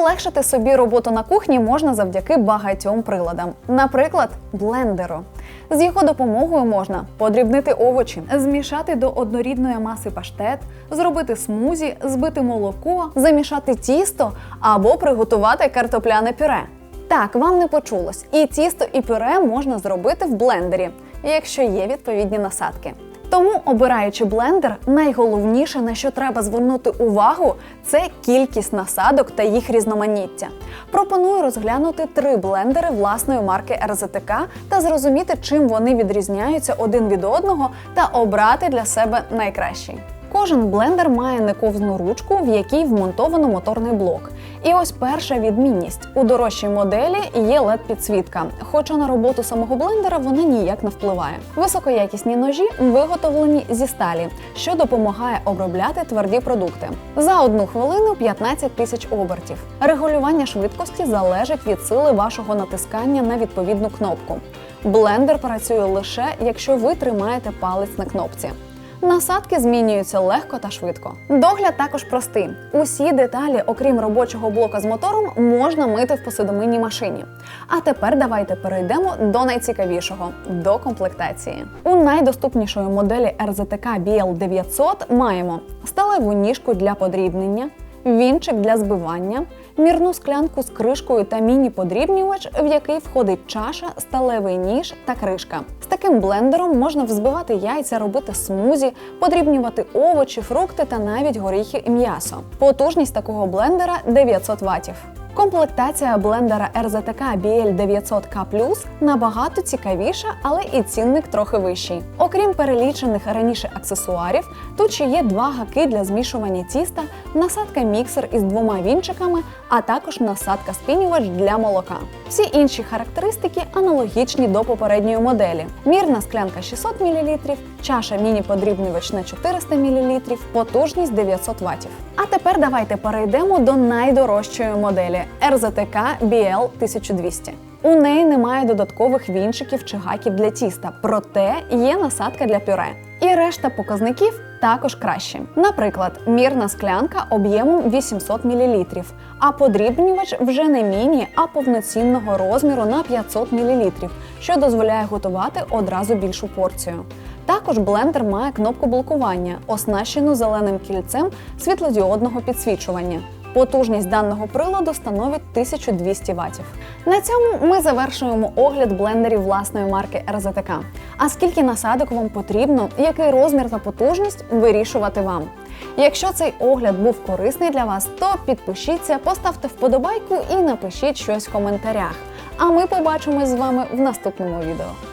Полегшити собі роботу на кухні можна завдяки багатьом приладам, наприклад, блендеру. З його допомогою можна подрібнити овочі, змішати до однорідної маси паштет, зробити смузі, збити молоко, замішати тісто або приготувати картопляне пюре. Так, вам не почулось. І тісто, і пюре можна зробити в блендері, якщо є відповідні насадки. Тому, обираючи блендер, найголовніше на що треба звернути увагу, це кількість насадок та їх різноманіття. Пропоную розглянути три блендери власної марки РЗТК та зрозуміти, чим вони відрізняються один від одного, та обрати для себе найкращий. Кожен блендер має нековзну ручку, в якій вмонтовано моторний блок. І ось перша відмінність: у дорожчій моделі є led підсвітка хоча на роботу самого блендера вона ніяк не впливає. Високоякісні ножі виготовлені зі сталі, що допомагає обробляти тверді продукти. За одну хвилину 15 тисяч обертів. Регулювання швидкості залежить від сили вашого натискання на відповідну кнопку. Блендер працює лише якщо ви тримаєте палець на кнопці. Насадки змінюються легко та швидко. Догляд також простий. Усі деталі, окрім робочого блока з мотором, можна мити в посудомийній машині. А тепер давайте перейдемо до найцікавішого до комплектації. У найдоступнішої моделі RZTK BL900 маємо сталеву ніжку для подрібнення, вінчик для збивання, мірну склянку з кришкою та міні-подрібнювач, в який входить чаша, сталевий ніж та кришка. З таким блендером можна взбивати яйця, робити смузі, подрібнювати овочі, фрукти та навіть горіхи і м'ясо. Потужність такого блендера 900 ватів. Комплектація блендера RZTK BL900K набагато цікавіша, але і цінник трохи вищий. Окрім перелічених раніше аксесуарів, тут ще є два гаки для змішування тіста, насадка міксер із двома вінчиками, а також насадка спінювач для молока. Всі інші характеристики аналогічні до попередньої моделі: мірна склянка 600 мл, чаша міні-подрібнювач на 400 мл, потужність 900 Вт. А тепер давайте перейдемо до найдорожчої моделі RZTK BL 1200. У неї немає додаткових вінчиків чи гаків для тіста, проте є насадка для пюре. І решта показників також кращі. Наприклад, мірна склянка об'ємом 800 мл, а подрібнювач вже не міні, а повноцінного розміру на 500 мл, що дозволяє готувати одразу більшу порцію. Також блендер має кнопку блокування, оснащену зеленим кільцем світлодіодного підсвічування. Потужність даного приладу становить 1200 Вт. На цьому ми завершуємо огляд блендерів власної марки RZTK. А скільки насадок вам потрібно, який розмір та потужність вирішувати вам. Якщо цей огляд був корисний для вас, то підпишіться, поставте вподобайку і напишіть щось в коментарях. А ми побачимось з вами в наступному відео.